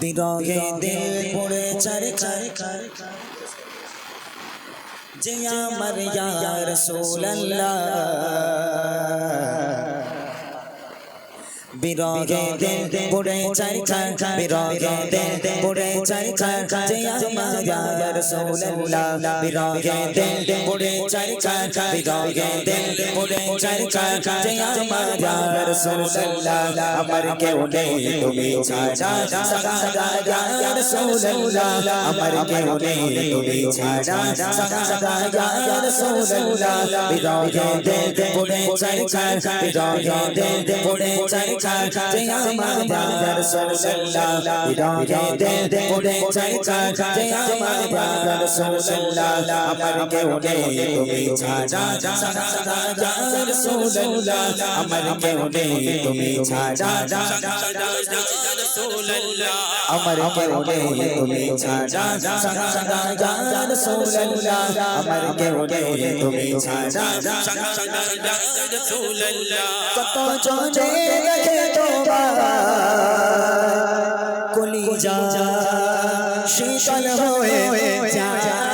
বিরহে দিল পড়ে চারে চারে যে আমার ইয়া রাসূলুল্লাহ বিরহে দিল পড়ে চারে চারে বিরহে দিল পড়ে চারে চারে যে আমার ইয়া রাসূলুল্লাহ বিরহে দিল পড়ে চারে চারে বিরহে দিল পড়ে চারে চারে যে আমার ইয়া রাসূলুল্লাহ আমার কেউ নেই, তুমি ছাড়া সাদা ইয়া রাসূলুল্লাহ আমার কেউ নেই, তুমি ছাড়া সাদা ইয়া রাসূলুল্লাহ বিরহে দিল পড়ে চারে চারে বিরহে দিল পড়ে চারে যে আমার ইয়া রাসূলুল্লাহ বিরহে দিল পড়ে চারে চারে যে আমার ইয়া রাসূলুল্লাহ আমার কেউ নেই তুমি ছাড়া সাদা ইয়া রাসূলুল্লাহ আমার কেউ নেই তুমি ছাড়া আমার তুমি ছাড়া ইয়া রাসূলুল্লাহ আমার কেউ তুমি ছাড়া কত জনে দেখে তোমার কলিজা শীতল হয়ে যায়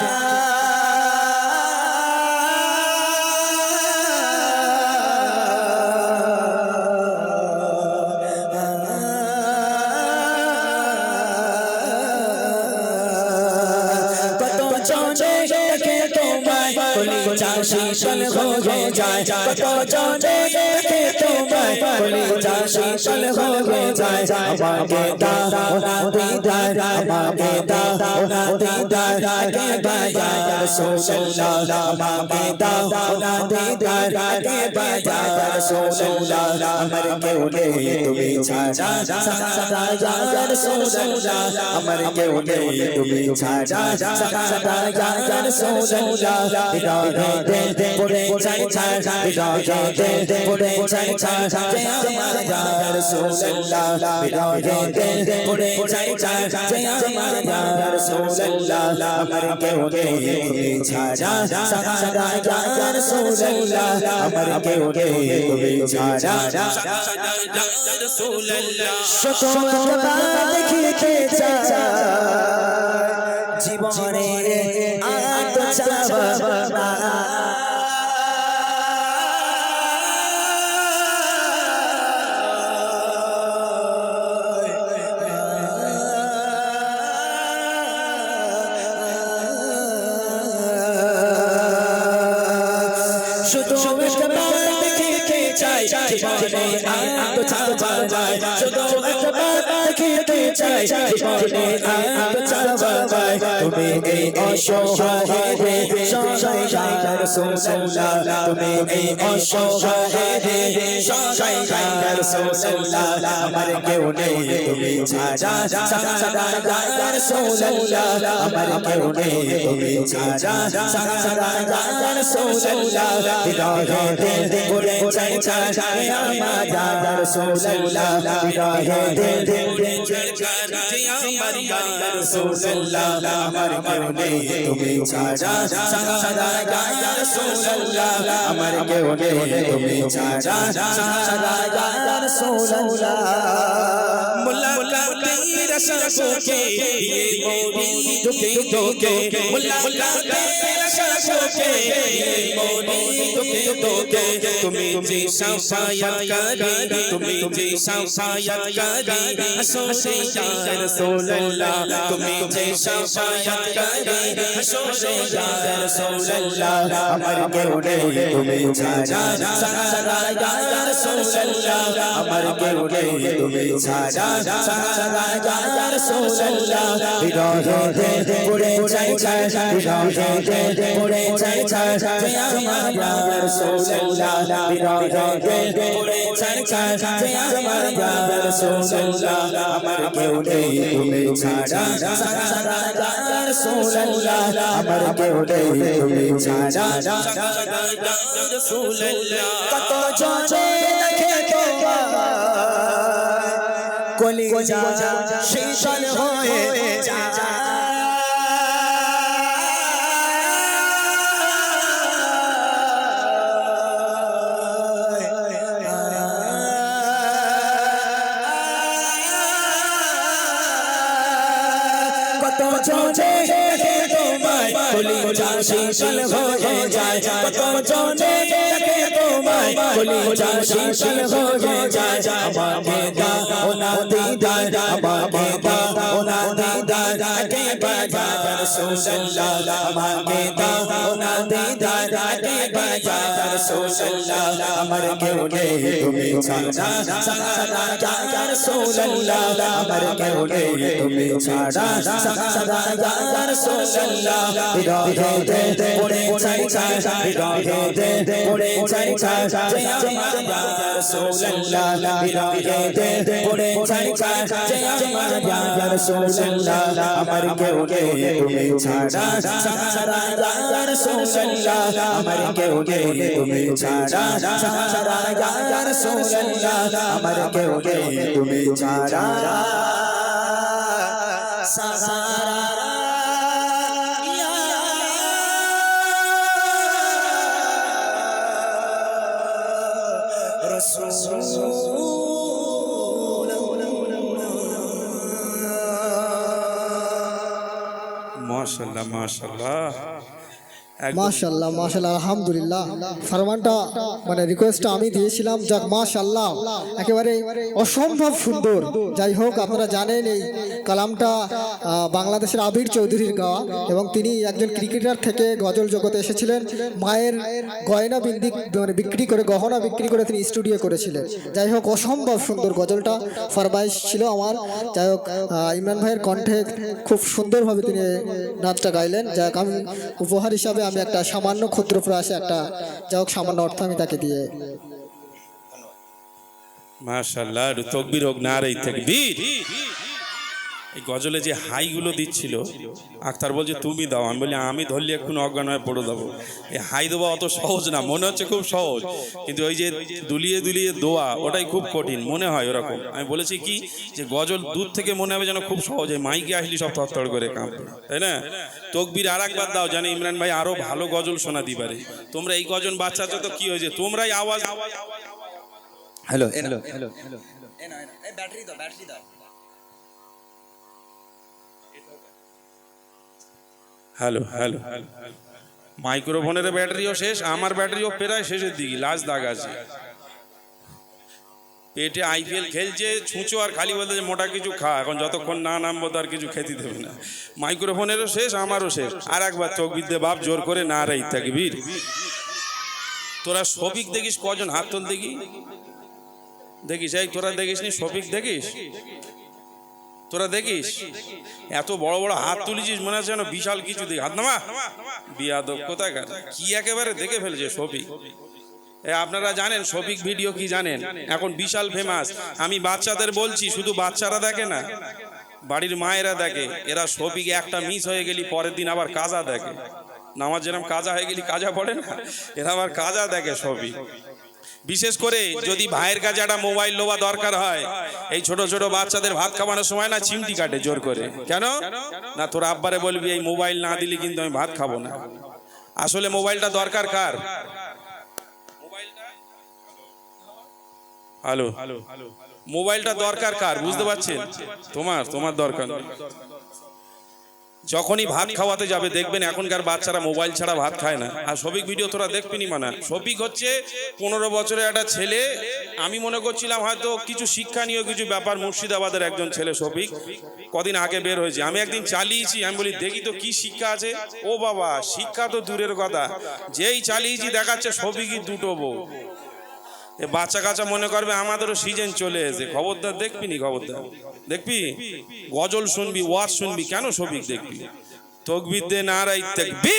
তোমায় কলিজা শীতল হয়ে যায়। কত জনে দেখে তোমায় কলিজা শীতল হয়ে যায়। আমাকে দাও না দিদার আমাকে দাও না দিদার, আগে বাজা রাসূলুল্লাহ আমাকে দাও না দিদার, আগে বাজা রাসূলুল্লাহ আমার কেউ নেই, তুমি ছাড়া। সাদা ইয়া রাসূলুল্লাহ আমার কেউ নেই, তুমি ছাড়া। সাদা ইয়া রাসূলুল্লাহ দিল পড়ে চাই চাই হৃদয়ে দিল পড়ে চাই চাই যে আমার ইয়া রাসূলুল্লাহ হৃদয়ে দিল পড়ে চাই চাই যে আমার ইয়া রাসূলুল্লাহ আমার কেউ নেই ছাড়া সাদা ইয়া রাসূলুল্লাহ আমার কেউ নেই তুমি ছাড়া শত দেখিতে চাই জীবনে তো চাওয়া শুধু একবার দেখিতে চাই আর তো চাওয়া যায় শুধু একবার দেখিতে চাই আর তো চাওয়া যায় তুমি এই অসহায় রে সহায় ইয়া রাসূলুল্লাহ তুমি এই অসহায় রে সহায় ইয়া রাসূলুল্লাহ আমার কেউ নেই তুমি ছাড়া সাদা ইয়া রাসূলুল্লাহ আমার কেউ নেই তুমি ছাড়া সাদা ইয়া রাসূলুল্লাহ হৃদয়ে দিল পড়ে চাই চাই আমার ইয়া রাসূলুল্লাহ হৃদয়ে দিল পড়ে চাই চাই আমার ইয়া রাসূলুল্লাহ আমার কেউ নেই তুমি ছাড়া সাদা ইয়া রাসূলুল্লাহ আমার কেউ নেই তুমি ছাড়া সাদা ইয়া রাসূলুল্লাহ मुलाकात रसों के ये मोरी दुखे दोगे मुलाकात रसों শোকে তুমি তোকে তুমি যে সাফায়াত কারি তুমি আমার কেউ উড়েছে ছায় যে আমার বাবা রাসূলুল্লাহ বিরহে উড়েছে ছায় যে আমার বাবা রাসূলুল্লাহ আমার কেউ নেই তুমি ছাড়া সারা রাসূলুল্লাহ আমার কেউ নেই তুমি ছাড়া রাসূলুল্লাহ কত জোরে দেখে তোমার কলি যা শীতল হয়ে যা জনে দেখে তোমায় কলি যা শীতল হয়ে যায়, কত জনে দেখে তোমায় কলি যা শীতল হয়ে যায়, আমাকে দাও না দিদার, আমাকে দাও না দিদার আগে বাজা রাসূলুল্লাহ আমাকে দাও না দিদার আগে বাজা রাসূলুল্লাহ আমার কেউ নেই, তুমি ছাড়া সারা ইয়া রাসূলুল্লাহ আমার কেউ আমার রাসূলুল্লাহ কেউ তুমি ছাড়া সারা আমার কেউ নেই তুমি ছাড়া সারা আমার কেউ নেই তুমি ছাড়া সারা মাশাল্লাহ মাশাল্লাহ মাশাল্লাহ মাশাল্লাহ আলহামদুলিল্লাহ। ফরমানটা মানে রিকোয়েস্টটা আমি দিয়েছিলাম, যাক মাশাল্লাহ একেবারে অসম্ভব সুন্দর। যাই হোক, আপনারা জানেন এই কালামটা বাংলাদেশের আবির চৌধুরীর গাওয়া এবং তিনি একজন ক্রিকেটার থেকে গজল জগতে এসেছিলেন। মায়ের গয়না বিন্দি মানে বিক্রি করে, গহনা বিক্রি করে তিনি স্টুডিও করেছিলেন। যাই হোক, অসম্ভব সুন্দর গজলটা ফরমাইশ ছিল আমার। যাই হোক ইমরান ভাইয়ের কণ্ঠে খুব সুন্দরভাবে তিনি নাচটা গাইলেন। যাই আমি উপহার হিসাবে আমি একটা সামান্য ক্ষুদ্র প্রয়াসে একটা যা হোক, সামান্য অর্থ আমি তাকে দিয়ে। মাশাল্লাহ তকবির হোক না রে তকবীর। এই গজলে যে হাইগুলো দিচ্ছিল আক্তার বলছে তুমি দাও। আমি বলি আমি ধরলে এখন অজ্ঞান হয়ে পড়ে দেবো এই হাই দেওয়া অত সহজ না মনে হচ্ছে খুব সহজ। কিন্তু ওই যে দুলিয়ে দুলিয়ে দোয়া ওটাই খুব কঠিন মনে হয় ওরকম। আমি বলেছি কি যে গজল দূর থেকে মনে হবে যেন খুব সহজ হয় মাইকে আসলি সব থরথর করে কাঁপবে। তাই না? তকবির আর একবার দাও জানি ইমরান ভাই আরও ভালো গজল শোনাতে পারে। তোমরা এই গজন বাচ্চা তো কি হয়েছে? তোমরাই আওয়াজ hello hello hello hello. Hello hello. মাইক্রোফোনের ব্যাটারিও শেষ, আমার ব্যাটারিও প্রায় শেষের দিকে লাস্ট দাগ আছে। পেটে আইপিএল খেলছে, ছুঁচো আর খালি বলতে মোটা কিছু খা, এখন যতক্ষণ না নামবো তার কিছু খেতে দেবে না। মাইক্রোফোনেরও শেষ, আমারও শেষ। আর একবার চোখ বিদ্যে বাপ জোর করে না রে থাকি বীর। তোরা শফিক দেখিস, কজন হাত তোল দেখি? দেখিস, এই তোরা দেখিস নি শফিক দেখিস? তোরা দেখিস? এত বড় বড় হাত তুলেছিস, মনে হচ্ছে বিশাল কিছু দেখি হাত নামা। বিয়াদব কোথাকার? কি একেবারে দেখে ফেলেছে শফিক? আপনারা জানেন শফিক ভিডিও কি জানেন? এখন বিশাল ফেমাস আমি বাচ্চাদের বলছি, শুধু বাচ্চারা দেখে না, বাড়ির মায়েরা দেখে। এরা শফিক একটা মিস হয়ে গেলি, পরের দিন আবার কাজা দেখে। নামাজ যেরকম কাজা হয়ে গেলি, কাজা পড়ে না? এরা আবার কাজা দেখে শফিক। বিশেষ করে যদি ভাইয়ের কাছে একটা মোবাইল লোবা দরকার হয়, এই ছোট ছোট বাচ্চাদের ভাত খাওয়ানোর সময় না চিমটি কাটে জোর করে। কেন? না, তোর আব্বারে বলবি, এই মোবাইল না দিলে কিন্তু আমি ভাত খাব না। আসলে মোবাইলটা দরকার কার? হ্যালো? মোবাইলটা দরকার কার? বুঝতে পারছেন? তোমার তোমার দরকার। যখনই ভাত খাওয়াতে যাবে দেখবেন এখনকার বাচ্চারা মোবাইল ছাড়া ভাত খায় না। আর শফিক ভিডিও তোরা দেখবিনি মানা। শফিক হচ্ছে পনেরো বছরের একটা ছেলে। আমি মনে করছিলাম হয়তো কিছু শিক্ষানীয় কিছু ব্যাপার মুর্শিদাবাদের একজন ছেলে শফিক কদিন আগে বের হয়েছে। আমি একদিন চালিয়েছি আমি বলি দেখি তো কি শিক্ষা আছে। ও বাবা শিক্ষা তো দূরের কথা। যেই চালিয়েছি দেখাচ্ছে শফিকই দুটো বউ। বাচ্চা কাচ্চা মনে করবে আমাদেরও সিজন চলে এসে খবরদার দেখবি নি খবরদার? দেখবি? গজল শুনবি, ওয়াজ শুনবি, কেন সবিক দেখবি? তকবির দে নারাই দেখবি